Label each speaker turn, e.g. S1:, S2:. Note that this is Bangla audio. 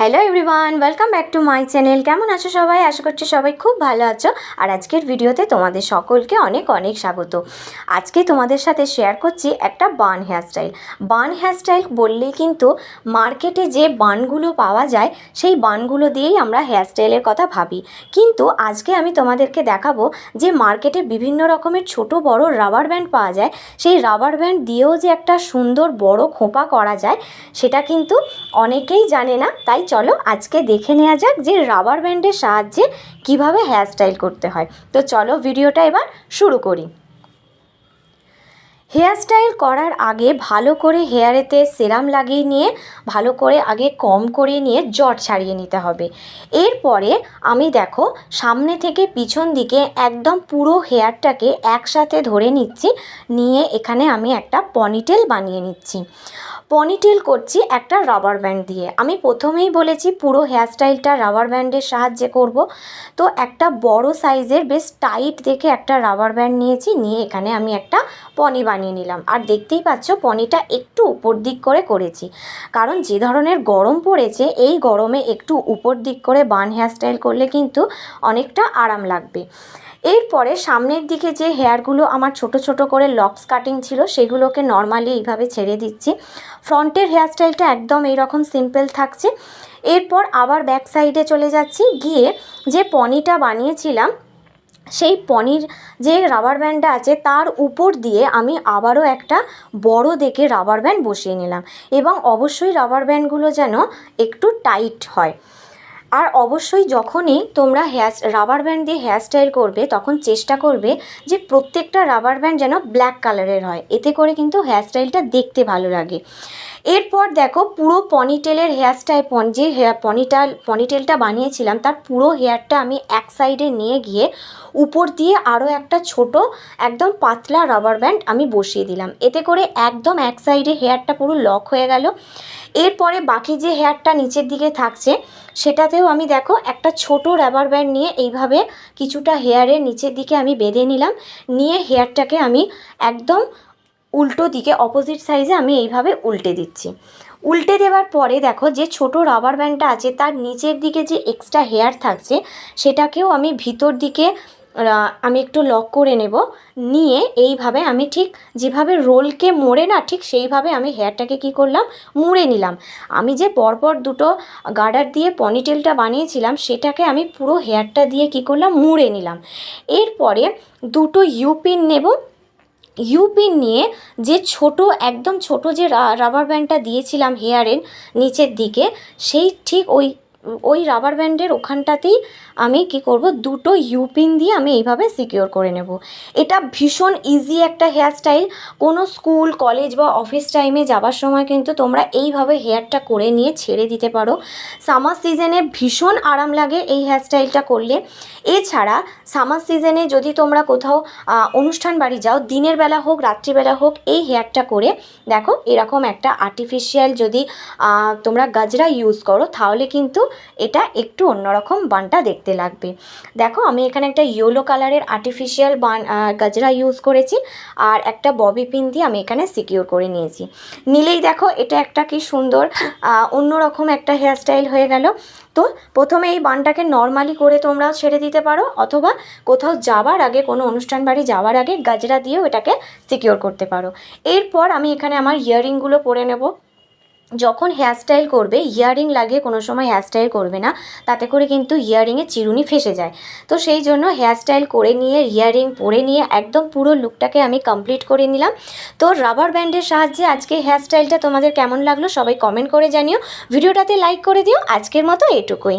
S1: Hello everyone welcome back to my channel কেমন আছো সবাই? আশা করছি সবাই খুব ভালো আছো। আর আজকের ভিডিওতে তোমাদের সকলকে অনেক অনেক স্বাগত। আজকে তোমাদের সাথে শেয়ার করছি একটা বান হেয়ারস্টাইল বান হেয়ারস্টাইল বললেই কিন্তু মার্কেটে যে বানগুলো পাওয়া যায়, সেই বানগুলো দিয়েই আমরা হেয়ারস্টাইলের কথা ভাবি। কিন্তু আজকে আমি তোমাদেরকে দেখাবো যে মার্কেটে বিভিন্ন রকমের ছোট, বড় রাবার ব্যান্ড পাওয়া যায়। সেই রাবার ব্যান্ড দিয়েও যে একটা সুন্দর বড় খোঁপা করা যায়, সেটা কিন্তু অনেকেই জানে না। তাই চলো আজকে দেখে নেওয়া যাক যে রাবার ব্যান্ডের সাহায্যে কীভাবে হেয়ারস্টাইল করতে হয়। তো চলো ভিডিওটা এবার শুরু করি। হেয়ারস্টাইল করার আগে ভালো করে হেয়ারেতে সেরাম লাগিয়ে নিয়ে, ভালো করে আগে কম করে নিয়ে জট ছাড়িয়ে নিতে হবে। এরপরে আমি দেখো সামনে থেকে পিছন দিকে একদম পুরো হেয়ারটাকে একসাথে ধরে নিচ্ছি, নিয়ে এখানে আমি একটা পনিটেল বানিয়ে নিচ্ছি। পনিটেল করছি একটা রাবার ব্যান্ড দিয়ে। আমি প্রথমেই বলেছি পুরো হেয়ারস্টাইলটা রাবার ব্যান্ডের সাহায্যে করব। তো একটা বড় সাইজের বেশ টাইট দেখে একটা রাবার ব্যান্ড নিয়েছি, নিয়ে এখানে আমি একটা পনি বানিয়ে নিলাম। আর দেখতেই পাচ্ছ পনিটা একটু উপর দিক করে করেছি। কারণ যে ধরনের গরম পড়েছে, এই গরমে একটু উপর দিক করে বান হেয়ারস্টাইল করলে কিন্তু অনেকটা আরাম লাগবে। এরপরে সামনের দিকে যে হেয়ারগুলো আমার ছোট ছোট করে লক্স কাটিং ছিল, সেগুলোকে নর্মালি এইভাবে ছেড়ে দিচ্ছি। ফ্রন্টের হেয়ারস্টাইলটা একদম এইরকম সিম্পল থাকছে। এরপর আবার ব্যাক সাইডে চলে যাচ্ছি। গিয়ে যে পনিটা বানিয়েছিলাম, সেই পনির যে রাবার ব্যান্ডটা আছে, তার উপর দিয়ে আমি আবারও একটা বড় দেখে রাবার ব্যান্ড বসিয়ে নিলাম। এবং অবশ্যই রাবার ব্যান্ডগুলো যেন একটু টাইট হয়। আর অবশ্যই যখনই তোমরা হেয়ার রাবার ব্যান্ড দিয়ে হেয়ার স্টাইল করবে, তখন চেষ্টা করবে যে প্রত্যেকটা রাবার ব্যান্ড যেন ব্ল্যাক কালারের হয়। এতে করে কিন্তু হেয়ার স্টাইলটা দেখতে ভালো লাগে। এরপর দেখো, পুরো পনিটেলের হেয়ার স্টাইল পন যে হেয়ার পনিটাল পনিটেলটা বানিয়েছিলাম, তার পুরো হেয়ারটা আমি এক সাইডে নিয়ে গিয়ে উপর দিয়ে আরও একটা ছোট, একদম পাতলা রাবার ব্যান্ড আমি বসিয়ে দিলাম। এতে করে একদম এক সাইডে হেয়ারটা পুরো লক হয়ে গেল। এরপরে বাকি যে হেয়ারটা নিচের দিকে থাকছে, সেটাতেও আমি দেখো একটা ছোট রাবার ব্যান্ড নিয়ে এইভাবে কিছুটা হেয়ারের নিচের দিকে আমি বেঁধে নিলাম। নিয়ে হেয়ারটাকে আমি একদম উল্টো দিকে অপোজিট সাইজে আমি এইভাবে উল্টে দিচ্ছি। উল্টে দেওয়ার পরে দেখো যে ছোট রাবার ব্যান্ডটা আছে, তার নিচের দিকে যে এক্সট্রা হেয়ার থাকছে, সেটাকেও আমি ভিতর দিকে আমি একটু লক করে নেব। নিয়ে এইভাবে আমি ঠিক যেভাবে রোলকে মোড়ে না, ঠিক সেইভাবে আমি হেয়ারটাকে কি করলাম, মুড়ে নিলাম। আমি যে পরপর দুটো গার্ডার দিয়ে পনিটেলটা বানিয়েছিলাম, সেটাকে আমি পুরো হেয়ারটা দিয়ে কি করলাম, মুড়ে নিলাম। এরপরে দুটো ইউপিন নেব। ইউপিন নিয়ে যে ছোট, একদম ছোট যে রাবার ব্যান্ডটা দিয়েছিলাম হেয়ারের নিচের দিকে, সেই ঠিক ওই ওই রাবার ব্যান্ডের ওখানটাতেই আমি কি করব, দুটো ইউপিন দিয়ে আমি এইভাবে সিকিওর করে নেব। এটা ভীষণ ইজি একটা হেয়ারস্টাইল কোনো স্কুল কলেজ বা অফিস টাইমে যাবার সময় কিন্তু তোমরা এইভাবে হেয়ারটা করে নিয়ে ছেড়ে দিতে পারো। সামার সিজনে ভীষণ আরাম লাগে এই হেয়ারস্টাইলটা করলে। এছাড়া সামার সিজনে যদি তোমরা কোথাও অনুষ্ঠান বাড়ি যাও, দিনের বেলা হোক রাত্রিবেলা হোক, এই হেয়ারটা করে দেখো এরকম একটা আর্টিফিশিয়াল যদি তোমরা গাজরা ইউজ করো, তাহলে কিন্তু এটা একটু অন্যরকম বানটা দেখতে লাগবে। দেখো, আমি এখানে একটা ইয়েলো কালারের আর্টিফিশিয়াল বান গাজরা ইউজ করেছি আর একটা ববি পিন দিয়ে আমি এখানে সিকিউর করে নিয়েছি। নিলেই দেখো, এটা একটা কি সুন্দর অন্যরকম একটা হেয়ারস্টাইল হয়ে গেল। তো প্রথমে এই বানটাকে নর্মালি করে তোমরাও ছেড়ে দিতে পারো অথবা কোথাও যাবার আগে, কোনো অনুষ্ঠান বাড়ি যাওয়ার আগে গাজরা দিয়েও এটাকে সিকিওর করতে পারো। এরপর আমি এখানে আমার ইয়াররিংগুলো পরে নেব। যখন হেয়ারস্টাইল করবে ইয়ারিং লাগিয়ে কোনো সময় হেয়ারস্টাইল করবে না, তাতে করে কিন্তু ইয়ারিংয়ে চিরুনি ফেসে যায়। তো সেই জন্য হেয়ারস্টাইল করে নিয়ে ইয়ারিং পরে নিয়ে একদম পুরো লুকটাকে আমি কমপ্লিট করে নিলাম। তো রাবার ব্যান্ডের সাহায্যে আজকে হেয়ারস্টাইলটা তোমাদের কেমন লাগল সবাই কমেন্ট করে জানিও। ভিডিওটাতে লাইক করে দিও। আজকের মতো এটুকুই।